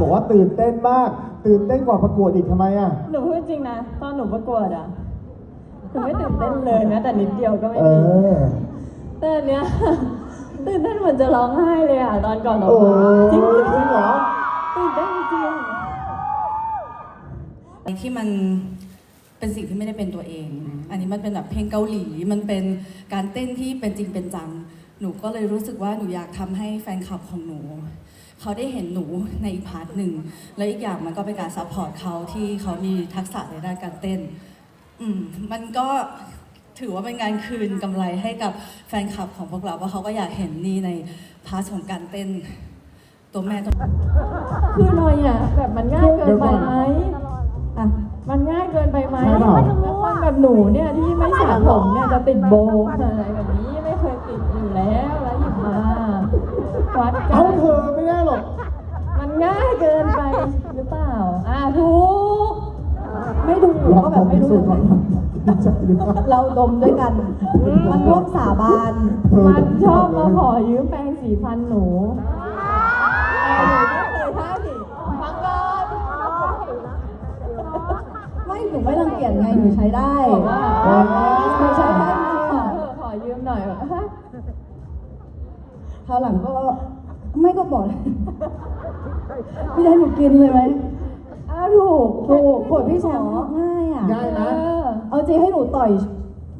บอกว่าตื่นเต้นมาก ตื่นเต้นกว่าประกวดอีกทำไมอะ หนูพูดจริงนะ ตอนหนูประกวดอะหนูไม่ตื่นเต้นเลยแม้แต่นิดเดียวก็ไม่เอมีอ แต่อันเนี้ย ตื่นเต้นเหมือนจะร้องไห้เลยอะตอนก่อนออกโอ้มาจริงจริงเหรอ ๆตื่นเต้นจริงที่มันเป็นสิ่งที่ไม่ได้เป็นตัวเอง อันนี้มันเป็นแบบเพลงเกาหลี มันเป็นการเต้นที่เป็นจริงเป็นจัง หนูก็เลยรู้สึกว่าหนูอยากทำให้แฟนคลับของหนู เขาได้เห็นหนูในอีกพาร์ทหนึ่ง และอีกอย่างมันก็เป็นการซัพพอร์ตเขาที่เขามีทักษะในด้านการเต้น อืมมันก็ถือว่าเป็นการคืนกำไรให้กับแฟนคลับของพวกเราว่าเขาก็อยากเห็นนี่ในพาร์ทของการเต้น ตัวแม่ตัวๆคือหน่อยอะแบบมันง่ายเกินไปไหมอะมันง่ายเกินไปไหมใช่เปล่า แล้วคนแบบหนูเนี่ยที่ไม่สระผมเนี่ยจะติดโบว์อะไรแบบนี้ไม่เคยติดอยู่แล้วแล้วหยิบมา วัดกัเอานเธอไม่ได้หรอกมันง่ายเกินไปหรือเปล่า อ่าถูกไม่ดูก็แบบไม่รู้ลองพิสูจน์ก่อนใช่หรือเปล่าเราดมด้วยกัน มันร่วมสาบาน เธอมันชอบมาขอยืมแปรงสีฟันหนูแต่หนูไม่เคยท่าสิฟังก่อนไม่หนูไม่รังเกียจไงหนูใช้ได้บอกว่าเออหนูใช้ได้จริงขอค่ะเถอะขอยืมหน่อยแบบฮะ คราวหลังก็ไม่ก็บอกพี่ได้หนูกินเลยไหมอ้าวถูกถูกกดพี่แชมป์ง่ายอะง่ายเอนะอเอาจริงให้หนูต่อย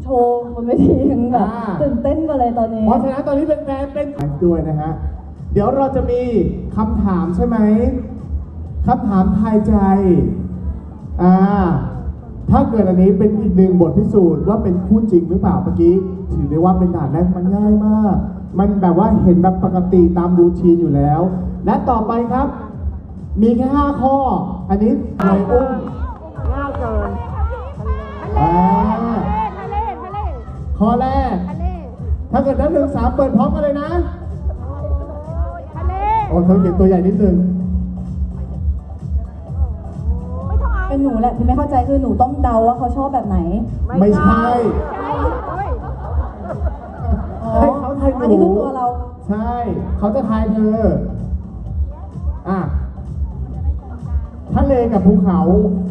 โชว์บนเวทียังแบบอ่า ตื่นเต้นกันเลยตอนนี้ เพราะฉะนั้นตอนนี้เป็นแฟนเป็นด้วยนะฮะ เดี๋ยวเราจะมีคำถามใช่ไหมคำถามทายใจอ่าถ้าเกิดอันนี้เป็นอีกหนึ่งบทพิสูจน์ว่าเป็นคู่จริงหรือเปล่าเมื่อกี้ ถือได้ว่าเป็นด่านแรกมันง่ายมาก มันแบบว่าเห็นแบบปกติตามรูทีนอยู่แล้ว และต่อไปครับ มีแค่ 5 ข้อ อันนี้ในอุ้มง่ายเกินอ่าข้อแรกถ้าเกิดนับหนึ่งสามเปิดพร้อมกันเลยนะโอ้เธอเขียนตัวใหญ่นิดนึงเป็นหนูแหละที่ไม่เข้าใจคือหนูต้องเดาว่าเขาชอบแบบไหน ไม่ใช่อ๋ อันนี้คือตัวเรา ใช่ เขาจะทายเธอ อะ ทะเลกับภูเขา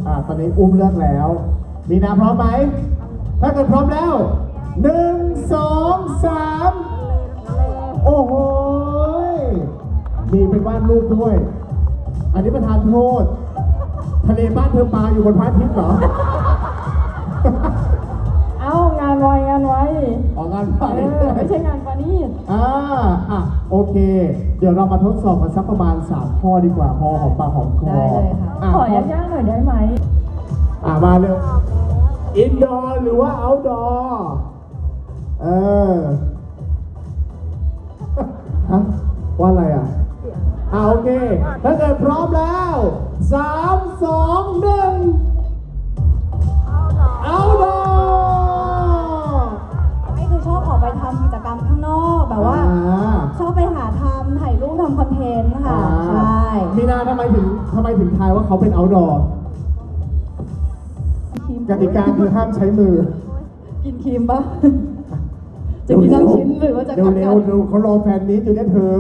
อะตอนนี้อุ้มเลือกแล้ว มีนาพร้อมไหม ถ้าเกิดพร้อมแล้วหนึ่งสองสามโอ้โห มีเป็นวาดรูปด้วย อันนี้ประทานโทษ ทะเลบ้านเธอปลาอยู่บนพระอาทิตย์เหรอานไวงานไวออกงานไปเออไม่ใช่งานปานีตอ่าอะโอเค เดี๋ยวเรามาทดสอบกันสักประมาณ 3 ข้อดีกว่า พอหอมปากหอมคอได้เลยค่ะอะขอยากๆหน่อยได้ไหมอะมาเร็วอินดอร์หรือว่าเอาท์ดอร์เออฮะว่าอะไรอะอะโอเค ถ้าเกิดพร้อมแล้ว 3 2 1 ทำกิจกรรมข้างนอกแบบว่า ชอบไปหาทำถ่ายรูปทำคอนเทนต์ค่ะ ใช่ มีนาทำไมถึงทำไมถึงทายว่าเขาเป็น outdoor กติกาคือห้ามใช้มือกินครีมปะจะกินทั้งชิ้นหรือว่าจะเร็วกัดเร็กัวนเร็วเขารอแฟนนี้อยู่เนี่ยเธอ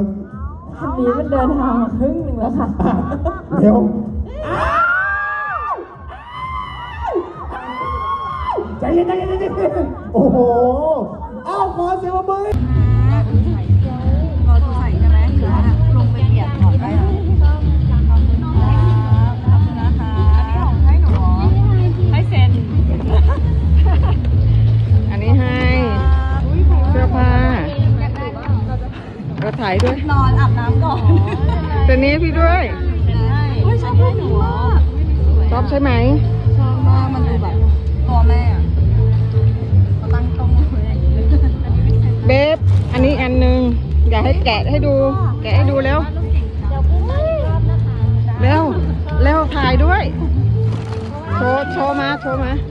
คันนี้มันเดินทางมาครึ่งหนึ่งแล้วค่ะอะเร็วใจเย็นใจเย็นใจเย็นโอ้โห ถ่ายด้วย นอนอาบน้ำก่อนตัวนี้พี่ด้วยโอ้ยชอบให้หนูมากชอบใช่ไหมชอบมากมันดูแบบตัวแม่อะเขาตั้งตรงเลยเบฟอันนี้อันหนึ่งอยากให้แกะให้ดู แกะให้ดูแล้วเร็วเร็วถ่ายด้วย โชว์โชว์มาโชว์มาอย่า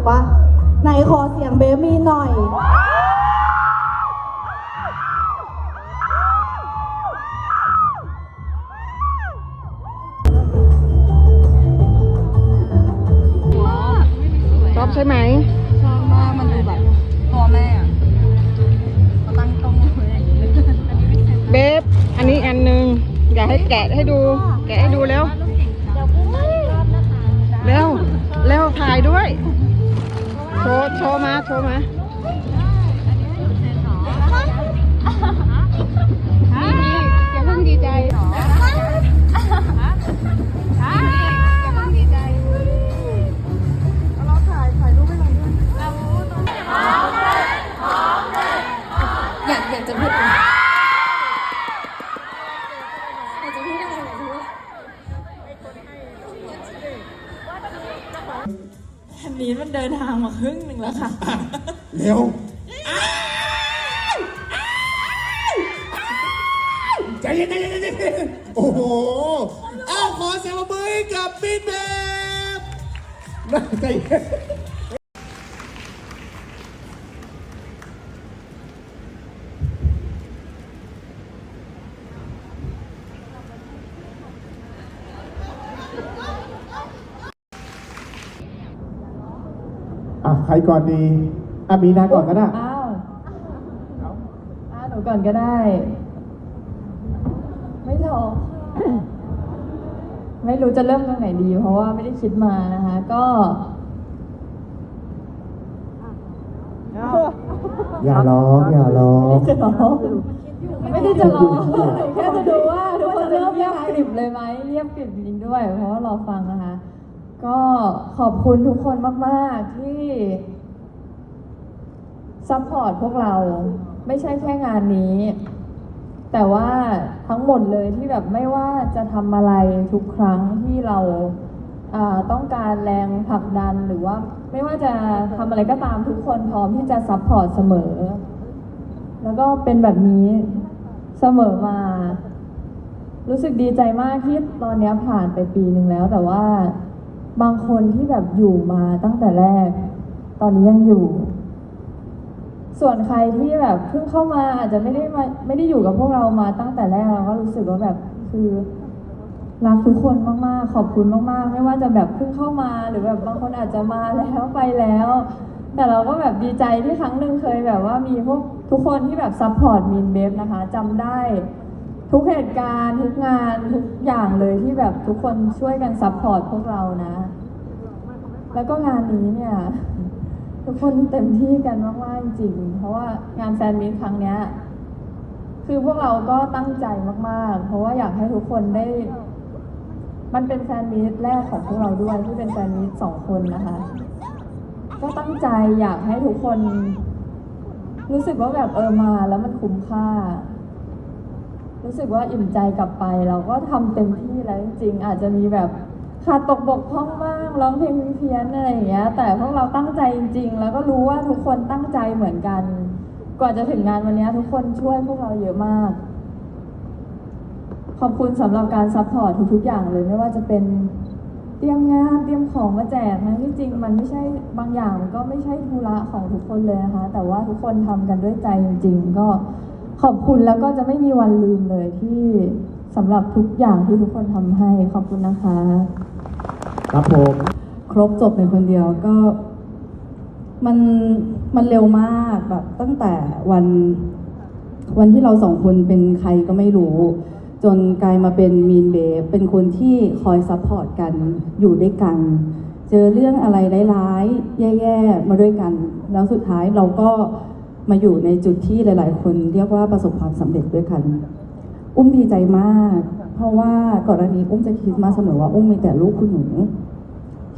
กปะไหนขอเสียงเบมีหน่อย ชอบใช่ไหม ชอบมากมันดูแบบตัวแม่อะตั้งตรงเลยอันนี้เบฟ อันนี้อันหนึ่งอยากให้แกะให้ดู แกะให้ดูแล้ว เร็ว เร็วถ่ายด้วย จอย่าเพิ่งดี ครึ่งหนึ่งแล้วค่ะ เร็วใจเย็นใจเย็นใจเย็นโอ้โหเอ้าขอเสียงปรบมือให้กับปีนแบบน่าใจเย็น อะใครก่อนดีอะมีนาก่อนก็ได้อ้าวอ้าวหนูก่อนก็ได้ ไม่ถอกไม่รู้จะเริ่มตรงไหนดี เพราะว่าไม่ได้คิดมานะคะ ก็ อย่าร้องอย่าร้องจะร้องไม่ได้จะร้องแค่จะดูว่าทุกคนจะเงียบกริบเลยไหมเงียบกริบจริงๆด้วย เพราะว่ารอฟังนะคะ ก็ขอบคุณทุกคนมาก ๆ ที่ซัพพอร์ตพวกเราไม่ใช่แค่งานนี้ แต่ว่าทั้งหมดเลยที่แบบไม่ว่าจะทำอะไรทุกครั้งที่เราต้องการแรงผลักดันหรือว่าไม่ว่าจะทำอะไรก็ตามทุกคนพร้อมที่จะซัพพอร์ตเสมอ แล้วก็เป็นแบบนี้เสมอมา รู้สึกดีใจมากที่ตอนนี้ผ่านไปปีหนึ่งแล้วแต่ว่า บางคนที่แบบอยู่มาตั้งแต่แรก ตอนนี้ยังอยู่ ส่วนใครที่แบบเพิ่งเข้ามาอาจจะไม่ได้มาไม่ได้อยู่กับพวกเรามาตั้งแต่แรกเราก็รู้สึกว่าแบบคือรักทุกคนมากๆ ขอบคุณมากๆ ไม่ว่าจะแบบเพิ่งเข้ามาหรือแบบบางคนอาจจะมาแล้วไปแล้ว แต่เราก็แบบดีใจที่ครั้งหนึ่งเคยแบบว่ามีพวกทุกคนที่แบบซัพพอร์ตมินเบฟนะคะจำได้ ทุกเหตุการณ์ทุกงานทุกอย่างเลยที่แบบทุกคนช่วยกันซัพพอร์ตพวกเรานะ แล้วก็งานนี้เนี่ย ทุกคนเต็มที่กันมากๆจริง เพราะว่างานแฟนมีตครั้งเนี้ยคือพวกเราก็ตั้งใจมากๆ เพราะว่าอยากให้ทุกคนได้ มันเป็นแฟนมีตแรกของพวกเราด้วยที่เป็นแฟนมีตสองคนนะคะ ก็ตั้งใจอยากให้ทุกคน รู้สึกว่าแบบเออมาแล้วมันคุ้มค่า รู้สึกว่าอิ่มใจกลับไป เราก็ทำเต็มที่แล้วจริงๆอาจจะมีแบบขาดตกบกพร่องบ้างร้องเพลงเพี้ยนอะไรอย่างเงี้ย แต่พวกเราตั้งใจจริง ๆ แล้วก็รู้ว่าทุกคนตั้งใจเหมือนกัน กว่าจะถึงงานวันนี้ทุกคนช่วยพวกเราเยอะมาก ขอบคุณสำหรับการซัพพอร์ตทุกๆอย่างเลยไม่ว่าจะเป็นเตรียมงานเตรียมของมาแจกนะที่จริงมันไม่ใช่บางอย่างมันก็ไม่ใช่ธุระของทุกคนเลยนะคะ แต่ว่าทุกคนทำกันด้วยใจจริง ๆ ก็ ขอบคุณแล้วก็จะไม่มีวันลืมเลยที่สำหรับทุกอย่างที่ทุกคนทำให้ขอบคุณนะคะ ครับผม ครบจบในคนเดียวก็ มันมันเร็วมากแบบตั้งแต่วันวันที่เราสองคนเป็นใครก็ไม่รู้ จนกลายมาเป็นมีนเบฟเป็นคนที่คอยซัพพอร์ตกันอยู่ด้วยกัน เจอเรื่องอะไรร้ายๆแย่ๆมาด้วยกัน แล้วสุดท้ายเราก็ มาอยู่ในจุดที่หลาย ๆ คนเรียกว่าประสบความสำเร็จด้วยกัน อุ้มดีใจมาก เพราะว่าก่อนหน้านี้อุ้มจะคิดมาเสมอว่าอุ้มมีแต่ลูกคุณหนู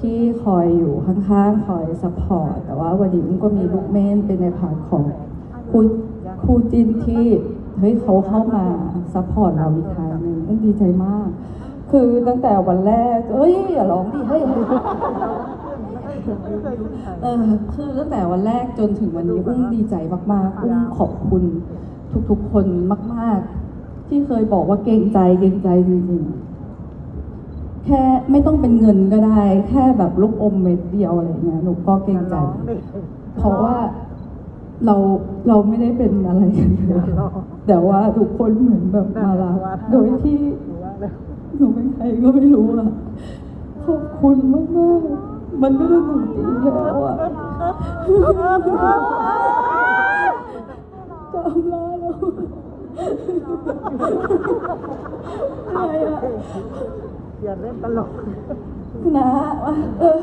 ที่คอยอยู่ข้างๆ คอยซัพพอร์ต แต่ว่าวันนี้อุ้มก็มีลูกเม่นเป็นในพาร์ทของคู่คู่จินที่เฮ้ยเขาเข้ามาซัพพอร์ตเราอีกทางหนึ่งอุ้มดีใจมาก คือตั้งแต่วันแรก เอ้ยอย่าร้องดิเฮ้ย เออคือตั้งแต่วันแรกจนถึงวันนี้อุ้มดีใจมากๆอุ้มขอบคุณทุกๆคนมาก ๆ ที่เคยบอกว่าเกรงใจเกรงใจจริงๆแค่ไม่ต้องเป็นเงินก็ได้ แค่แบบลูกอมเม็ดเดียวอะไรเงี้ยหนูก็เกรงใจ เพราะว่าเราเราไม่ได้เป็นอะไรกันเลยแต่ว่าทุกคนเหมือนแบบมารักโดยที่หนูเป็นใครก็ไม่รู้อะขอบคุณมากๆ มันก็จะหนึ่งปีแล้วอะจะเอาลาแล้วอะไรอะอย่าเล่นตลกนะเออ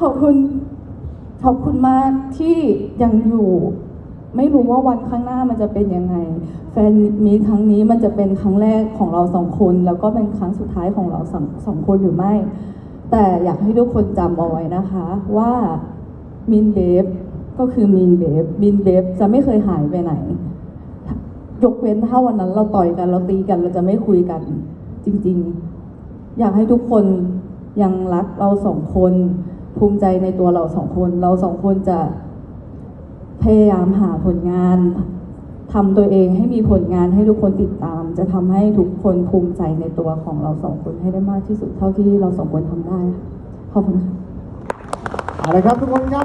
ขอบคุณ ขอบคุณมากที่ยังอยู่ ไม่รู้ว่าวันข้างหน้ามันจะเป็นยังไง แฟนมีครั้งนี้มันจะเป็นครั้งแรกของเราสองคน แล้วก็เป็นครั้งสุดท้ายของเราสองสองคนหรือไม่ แต่อยากให้ทุกคนจำเอาไว้นะคะว่ามินเบฟก็คือมินเบฟมินเบฟจะไม่เคยหายไปไหน ยกเว้นถ้าวันนั้นเราต่อยกันเราตีกันเราจะไม่คุยกัน จริงๆ อยากให้ทุกคนยังรักเราสองคน ภูมิใจในตัวเราสองคน เราสองคนจะพยายามหาผลงาน ทำตัวเองให้มีผลงานให้ทุกคนติดตาม จะทำให้ทุกคนภูมิใจในตัวของเราสองคนให้ได้มากที่สุดเท่าที่เราสองคนทำได้ค่ะขอบคุณค่ะ เอาละครับทุกคนครับ